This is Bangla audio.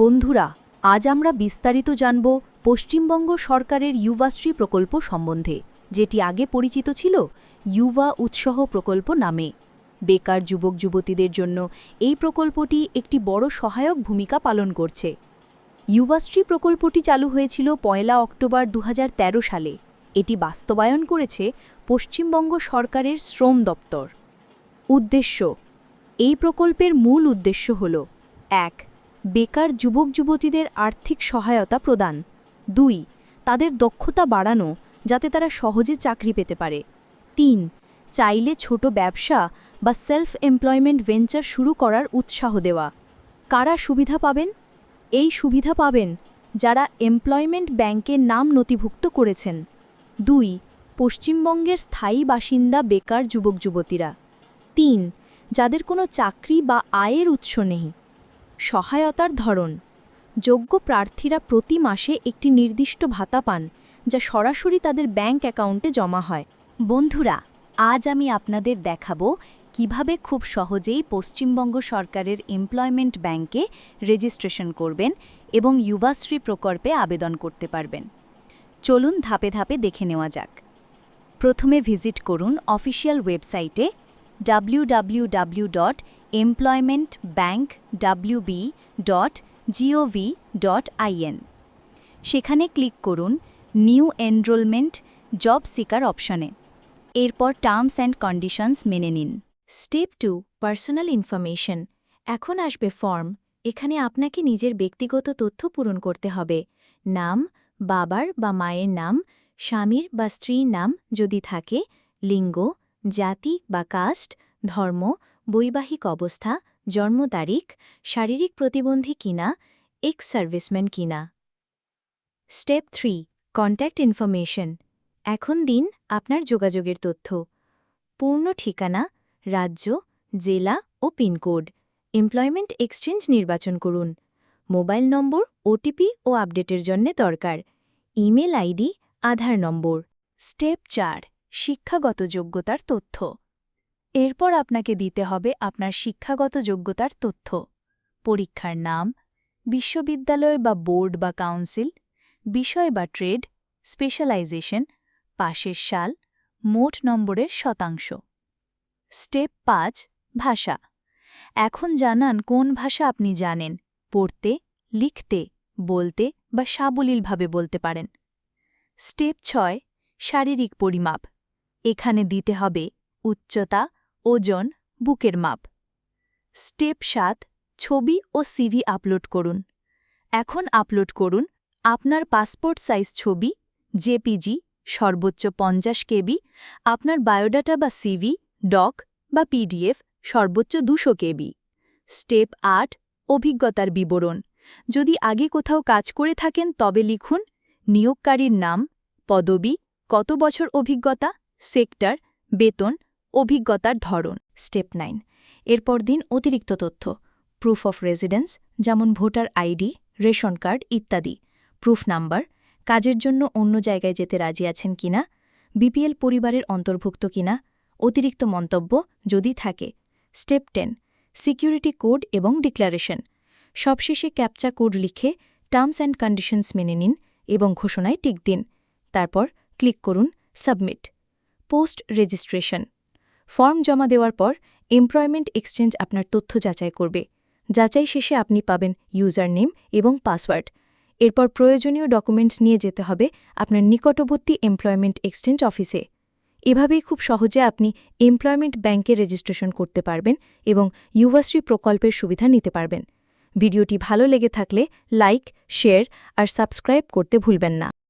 বন্ধুরা, আজ আমরা বিস্তারিত জানব পশ্চিমবঙ্গ সরকারের যুবাশ্রী প্রকল্প সম্বন্ধে, যেটি আগে পরিচিত ছিল যুবা উৎসাহ প্রকল্প নামে। বেকার যুবক যুবতীদের জন্য এই প্রকল্পটি একটি বড় সহায়ক ভূমিকা পালন করছে। যুবাশ্রী প্রকল্পটি চালু হয়েছিল পয়লা অক্টোবর দু হাজার তেরো সালে। এটি বাস্তবায়ন করেছে পশ্চিমবঙ্গ সরকারের শ্রম দপ্তর। উদ্দেশ্য, এই প্রকল্পের মূল উদ্দেশ্য হল, এক বেকার যুবক যুবতীদের আর্থিক সহায়তা প্রদান। দুই, তাদের দক্ষতা বাড়ানো যাতে তারা সহজে চাকরি পেতে পারে। তিন, চাইলে ছোট ব্যবসা বা সেলফ এমপ্লয়মেন্ট ভেঞ্চার শুরু করার উৎসাহ দেওয়া। কারা সুবিধা পাবেন? এই সুবিধা পাবেন যারা এমপ্লয়মেন্ট ব্যাংকের নাম নথিভুক্ত করেছেন। দুই, পশ্চিমবঙ্গের স্থায়ী বাসিন্দা বেকার যুবক যুবতীরা। তিন, যাদের কোনো চাকরি বা আয়ের উৎস নেই। সহায়তার ধরন। যোগ্য প্রার্থীরা প্রতি মাসে একটি নির্দিষ্ট ভাতা পান, যা সরাসরি তাদের ব্যাংক অ্যাকাউন্টে জমা হয়। বন্ধুরা, আজ আমি আপনাদের দেখাবো কীভাবে খুব সহজেই পশ্চিমবঙ্গ সরকারের এমপ্লয়মেন্ট ব্যাংকে রেজিস্ট্রেশন করবেন এবং যুবাশ্রী প্রকল্পে আবেদন করতে পারবেন। চলুন ধাপে ধাপে দেখে নেওয়া যাক। প্রথমে ভিজিট করুন অফিসিয়াল ওয়েবসাইটে www.employmentbankwb.gov.in সেখানে ক্লিক করুন নিউ এনরোলমেন্ট জব সিকার অপশনে এরপর টার্মস অ্যান্ড কন্ডিশনস মেনে নিন। স্টেপ টু পার্সোনাল ইনফরমেশন এখন আসবে ফর্ম এখানে আপনাকে নিজের ব্যক্তিগত তথ্য পূরণ করতে হবে। নাম, বাবার বা মায়ের নাম, স্বামীর বা স্ত্রীর নাম যদি থাকে, লিঙ্গ, জাতি বা কাস্ট ধর্ম বৈবাহিক অবস্থা, জন্ম তারিখ, শারীরিক প্রতিবন্ধী কিনা এক্স সার্ভিসম্যান কিনা। স্টেপ থ্রি কন্ট্যাক্ট ইনফরমেশন এখন দিন আপনার যোগাযোগের তথ্য। পূর্ণ ঠিকানা, রাজ্য, জেলা ও পিনকোড এমপ্লয়মেন্ট এক্সচেঞ্জ নির্বাচন করুন। মোবাইল নম্বর ওটিপি ও আপডেটের জন্য দরকার। Email ID, Aadhaar number. Step চার, শিক্ষাগত যোগ্যতার তথ্য। এরপর আপনাকে দিতে হবে আপনার শিক্ষাগত যোগ্যতার তথ্য। পরীক্ষার নাম, বিশ্ববিদ্যালয় বা বোর্ড বা কাউন্সিল, বিষয় বা ট্রেড, স্পেশালাইজেশন, পাশের সাল, মোট নম্বরের শতাংশ। স্টেপ পাঁচ, ভাষা। এখন জানান কোন ভাষা আপনি জানেন, পড়তে, লিখতে, বলতে বা সাবলীলভাবে বলতে পারেন। স্টেপ ছয়, শারীরিক পরিমাপ। এখানে দিতে হবে উচ্চতা ওজন, বুকের মাপ। স্টেপ সাত, ছবি ও সিভি আপলোড করুন। এখন আপলোড করুন আপনার পাসপোর্ট সাইজ ছবি, জেপিজি, সর্বোচ্চ পঞ্চাশ কেবি, আপনার বায়োডাটা বা সিভি, ডক বা পিডিএফ, সর্বোচ্চ দুশো কেবি। স্টেপ আট, অভিজ্ঞতার বিবরণ। যদি আগে কোথাও কাজ করে থাকেন তবে লিখুন নিয়োগকারীর নাম, পদবি, কত বছর অভিজ্ঞতা, সেক্টর, বেতন অভিজ্ঞতার ধরন। স্টেপ নাইন এরপর দিন অতিরিক্ত তথ্য। প্রুফ অফ রেসিডেন্স যেমন ভোটার আইডি, রেশন কার্ড ইত্যাদি। প্রুফ নাম্বার কাজের জন্য অন্য জায়গায় যেতে রাজি আছেন কিনা? বিপিএল পরিবারের অন্তর্ভুক্ত কিনা? অতিরিক্ত মন্তব্য যদি থাকে। স্টেপ টেন সিকিউরিটি কোড এবং ডিক্লারেশন সবশেষে ক্যাপচা কোড লিখে টার্মস অ্যান্ড কন্ডিশনস মেনে নিন এবং ঘোষণায় টিক দিন। তারপর ক্লিক করুন সাবমিট পোস্ট রেজিস্ট্রেশন ফর্ম জমা দেওয়ার পর এমপ্লয়মেন্ট এক্সচেঞ্জ আপনার তথ্য যাচাই করবে। যাচাই শেষে আপনি পাবেন ইউজার নেম এবং পাসওয়ার্ড। এরপর প্রয়োজনীয় ডকুমেন্টস নিয়ে যেতে হবে আপনার নিকটবর্তী এমপ্লয়মেন্ট এক্সচেঞ্জ অফিসে। এভাবেই খুব সহজে আপনি এমপ্লয়মেন্ট ব্যাংকে রেজিস্ট্রেশন করতে পারবেন এবং যুবাশ্রী প্রকল্পের সুবিধা নিতে পারবেন। ভিডিওটি ভালো লেগে থাকলে লাইক, শেয়ার আর সাবস্ক্রাইব করতে ভুলবেন না।